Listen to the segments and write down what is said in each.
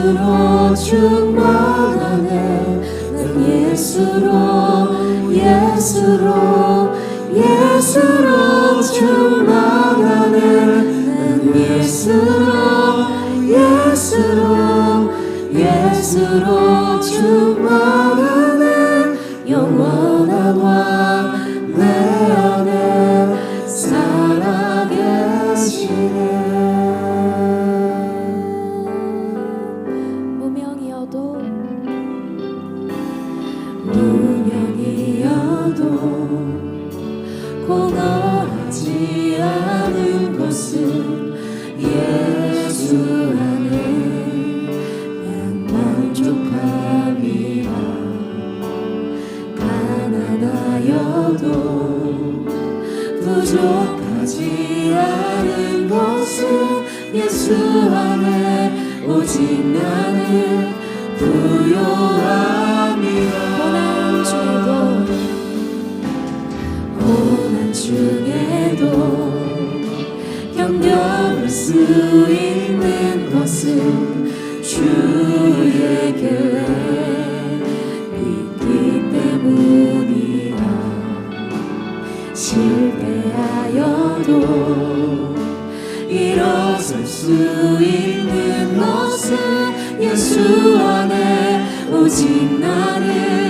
예수로 충만하네. 난 예수로 예수로 예수로 충만하네. 난 예수로 예수로 예수로 충만 중에도 견뎌낼 수 있는 것은 주의 계획 있기 때문이라. 실패하여도 일어설 수 있는 것은 예수 안에 오직 나는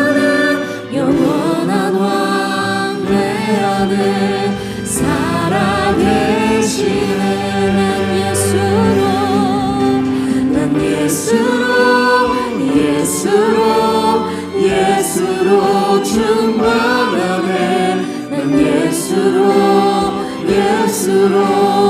충만하네. 난 예수로 예수로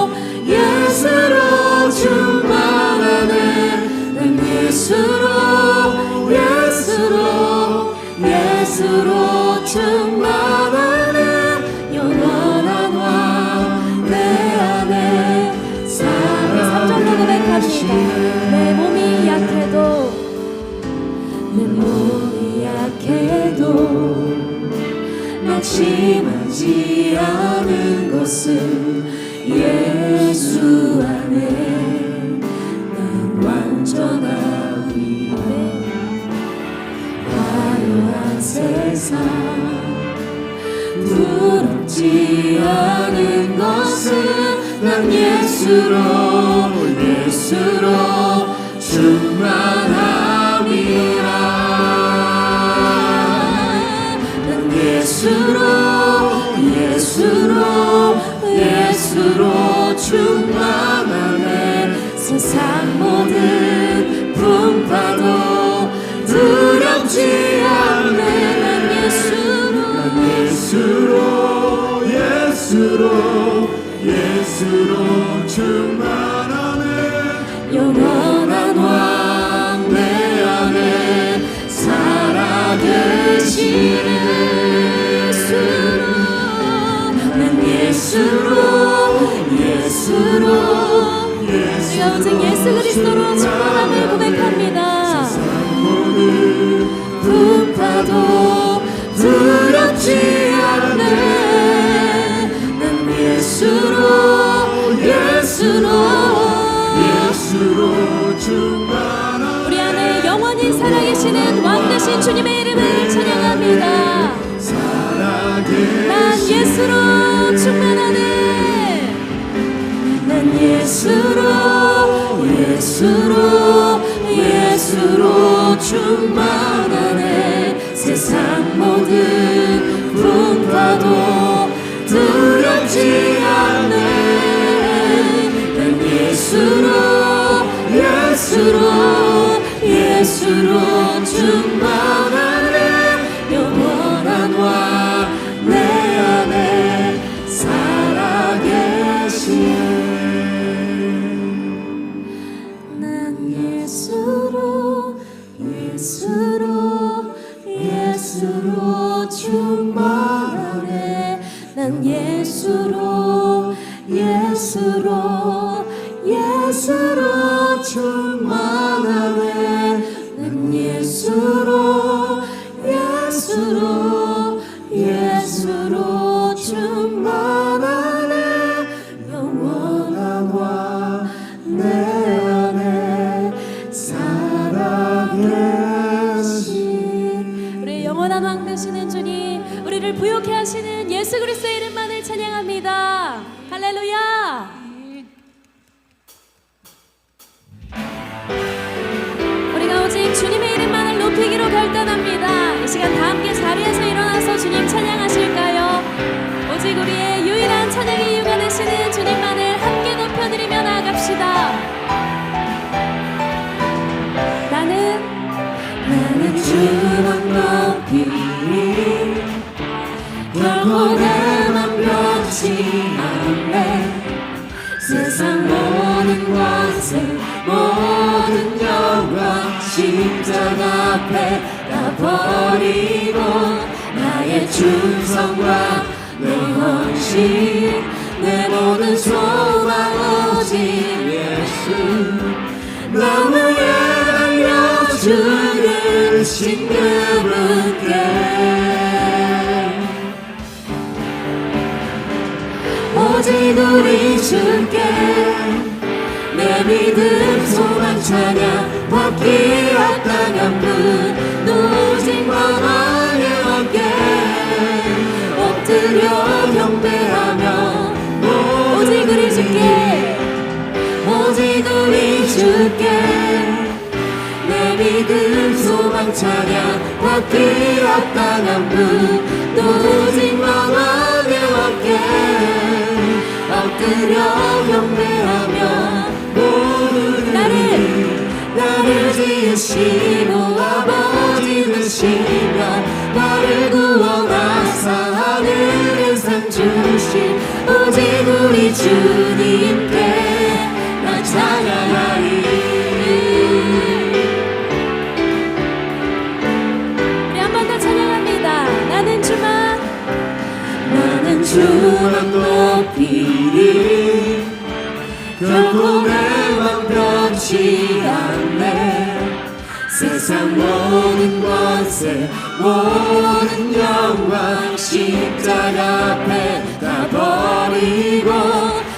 내 몸이 약해도 낙심하지 않은 것은 예수 안에 난 완전하리 화려한 세상 부럽지 않은 것은 난 예수로 예수로 충만함 충만하네 세상 모든 풍파도 두렵지 않네 난 예수로. 난 예수로 예수로 예수로 충만하네. 영원한 왕 내 안에 살아계시네 예수로. 난 예수로 예수로 오직 예수 그리스도로 충만함을 고백합니다. 풍파도 두렵지 않네. 난 예수로 예수로 예수로 충만한 우리 안에 영원히 살아계시는 왕 되신 주님의 이름을 찬양합니다. 난 예수로 충만하네. 난 예수로 예수로 예수로 충만하네. 세상 모든 풍파도 두렵지 않네. 난 예수로 예수로 예수로 충만 난 예수로 버리고 나의 충성과 내 헌신 내 모든 소망 오직 예수. 나무에 달려주는 신그분께 오직 우리 주께 내 믿음 소망 찬양 받기 합당한 분 오직 왕의 왕께 엎드려 경배하며 오직 우리 주께 오직 우리 주께 내 믿음 소망 찬양 받기 합당한 분 오직 왕의 왕께 엎드려 경배하며 나를 나를 지으시고 아버 지 되시며 나를 구원하사 하늘의 상 주신 오직 우리 주님께 나 찬양하리. 우리 한 번 더 찬양합니다. 나는 주만 나는 주만 높이리. 결코 내맘 변치 않네 세상 모든 것에 모든 영광 십자가 앞에 다 버리고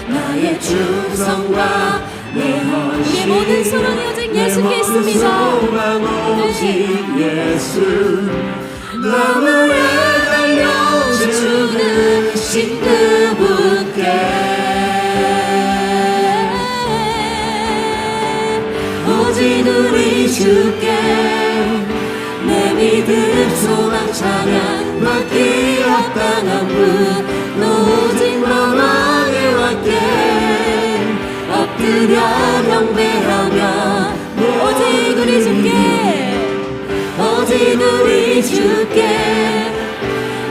나의 충성과 내 헌신 우리의 모든 소망이 오직 예수께 있습니다. 소망 오직 예수 나무에 달려주는 신그분께. 오직 우리 주께 내 믿음 소망 찬양 받기 합당한 분 오직 만왕의 왕께 엎드려 경배하며 오직 우리 주께 오직 우리 주께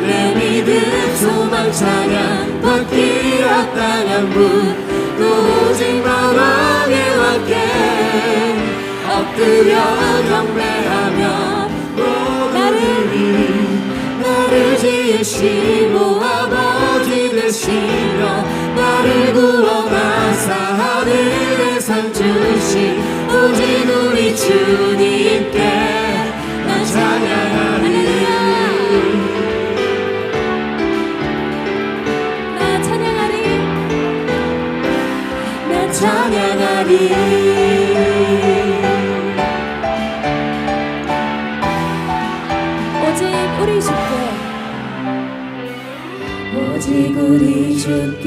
내 믿음 소망 찬양 받기 합당한 분 오직 만왕의 왕께 엎드려 경배하며 나를 나를 지으시고 아버지 되시며 나를 구원하사 하늘에 상상 주신 오직 우리 주님께 나 찬양하리 나 찬양하리. 나 찬양하리 주께 오직 우리 주께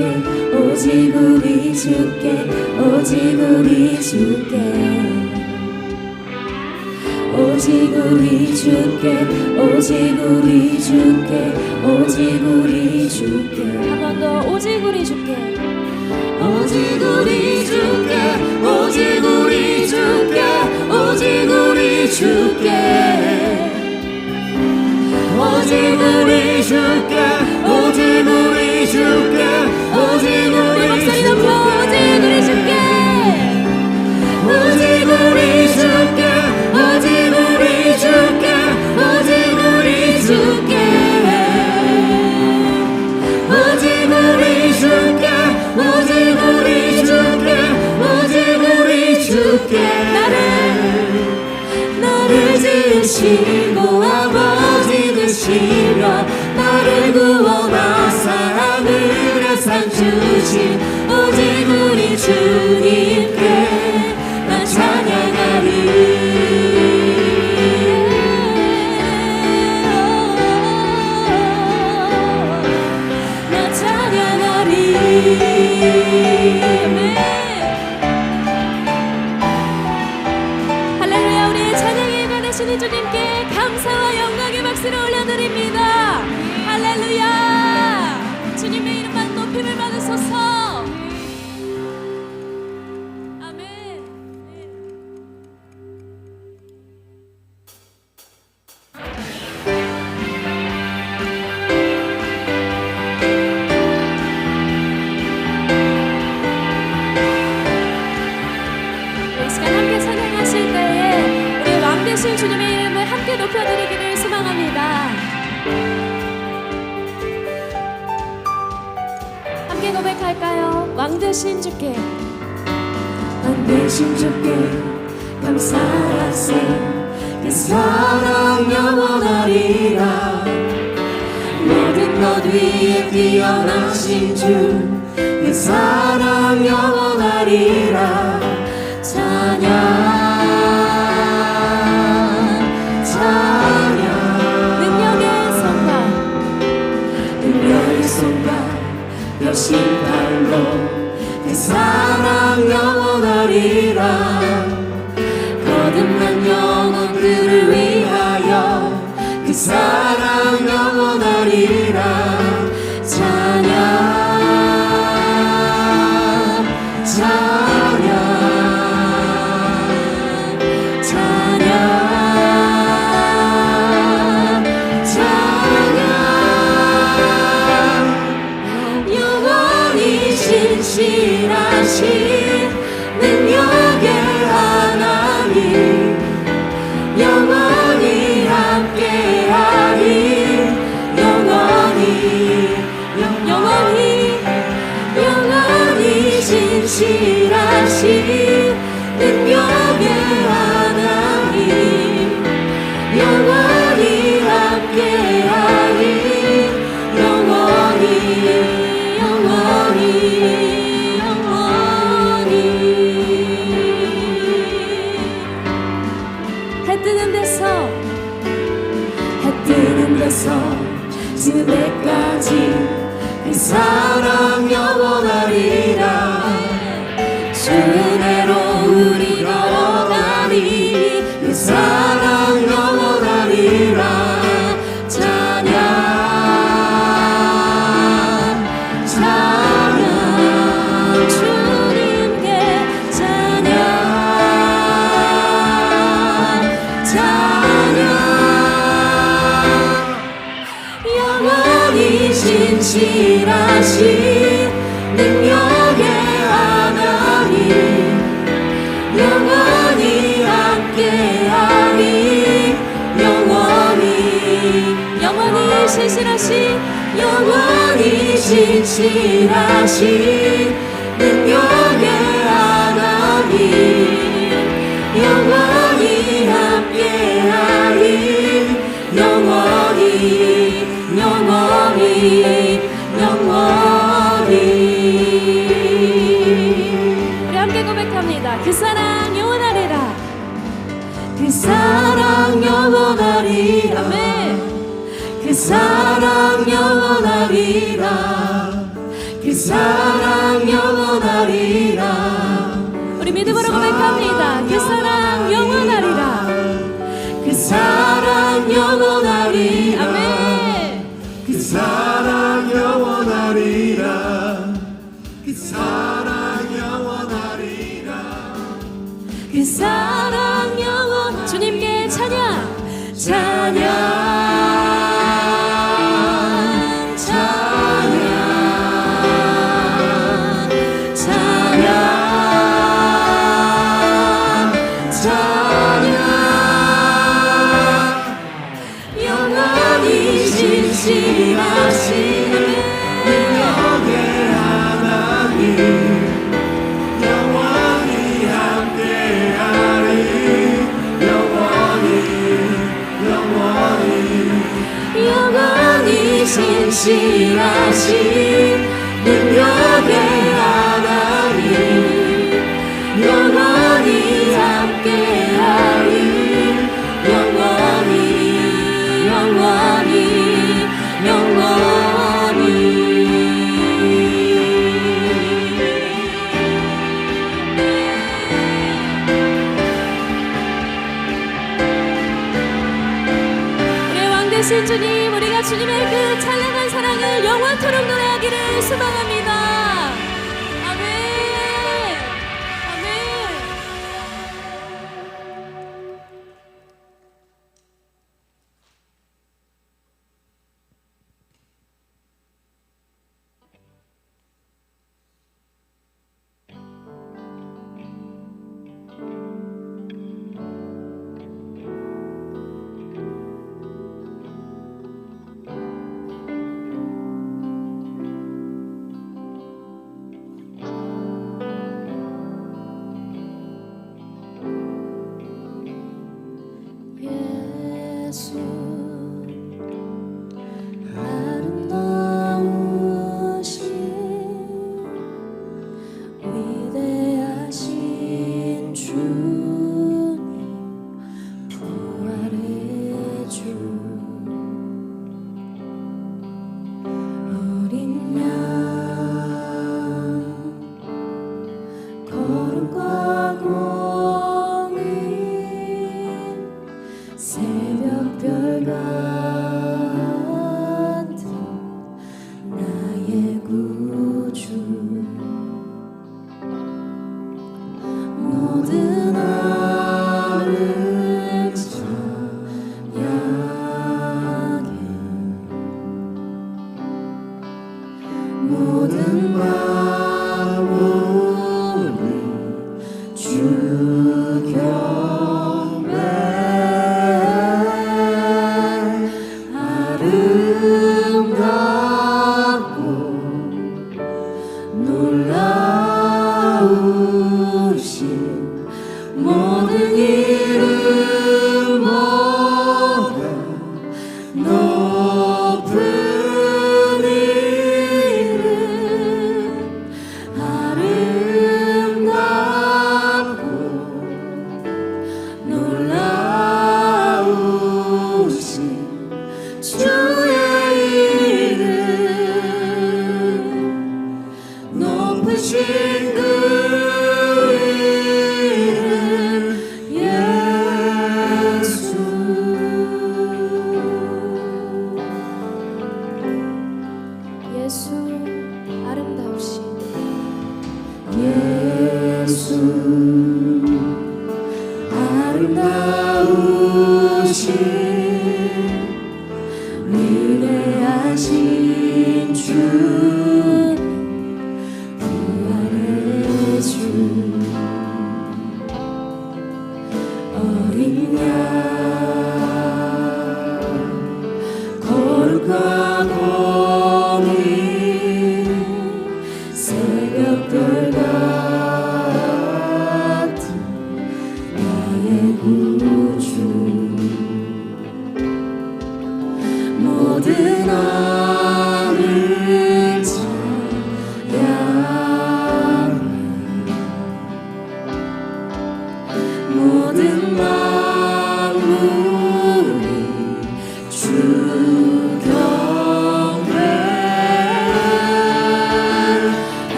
오직 우리 주께 오직 우리 주께 오직 우리 주께 오직 우리 주께 오직 우리 주께 한 번 더 오직 우리 주께 오직 우리 주께 오직 우리 주께 오직 우리 주께 오직 우리 주께 오직 우리 주께 오직 우리 높여 오직 우리 주께 오직 우리 주께 오직 우리 주께 오직 우리 주께 오직 우리 주께 오직 우리 주께 오직 우리 주께 나를 나를 지으시 되시며 나를 구원하 사랑을 항상 주신 오직 우리 주님께 진실하신 능력의 하나님 영원히 함께하리 영원히 영원히 영원히. 해 뜨는 데서 해 뜨는 데서 지는 때까지 그 사랑 신실하신 능력의 하나님 영원히 함께하리 영원히 영원히 영원히. 함께 고백합니다. 그 사랑 영원하리라. 그 사랑 영원하리라. 네. 그 사랑 영원하리라. 그 사랑 영원하리라. 우리 믿음으로 고백합니다. 그 사랑 영원토록 노래하기를 소망합니다. be there.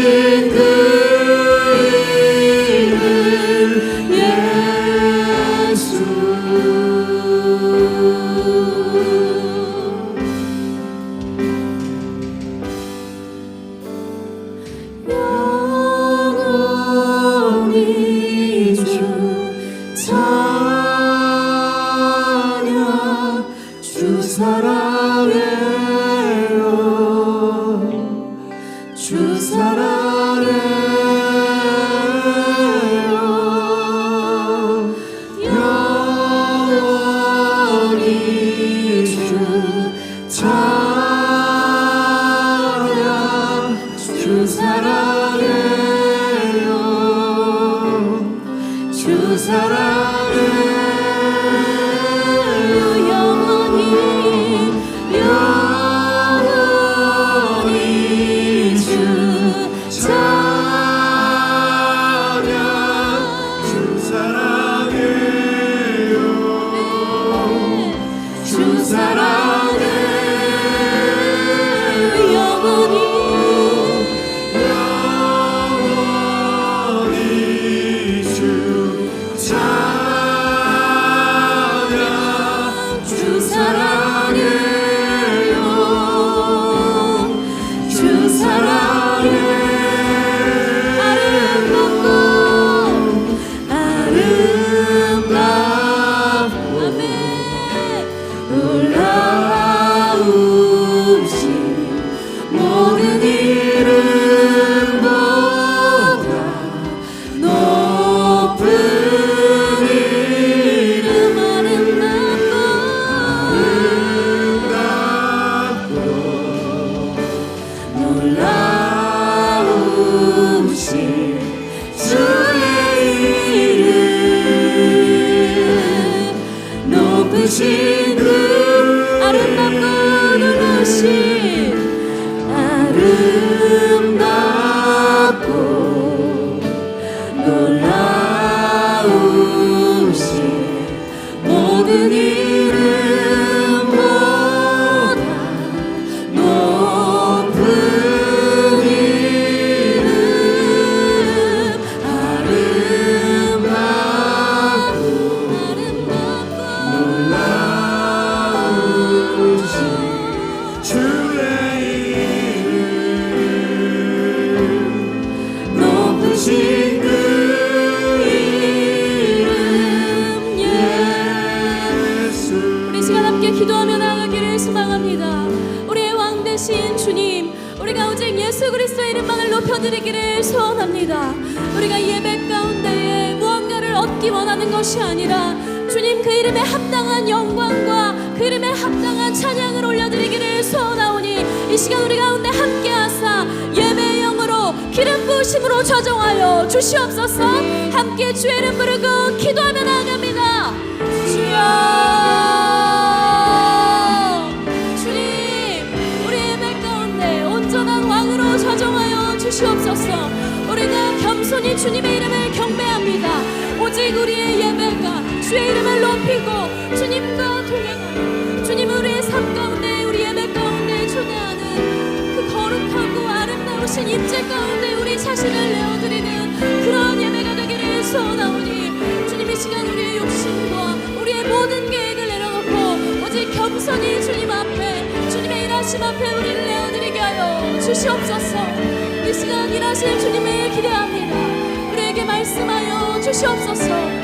높 기름 부으심으로 좌정하여 주시옵소서. 함께 주의 이름 부르고 기도하며 나아갑니다. 주여 주님 우리 예배 가운데 온전한 왕으로 좌정하여 주시옵소서. 우리가 겸손히 주님의 이름을 경배합니다. 오직 우리의 예배가 주의 이름을 높이고 주님과 동행하는 주님 우리의 삶 가운데 우리 예배 가운데 초대하는 그 거룩하고 아름다우신 임재 가운데 우리 자신을 내어드리는 그런 예배가 되기를 소원하오니 주님 이 시간 우리의 욕심과 우리의 모든 계획을 내려놓고 오직 겸손히 주님 앞에 주님의 일하심 앞에 우리를 내어드리게 하여 주시옵소서. 이 시간 일하실 주님을 기대합니다. 우리에게 말씀하여 주시옵소서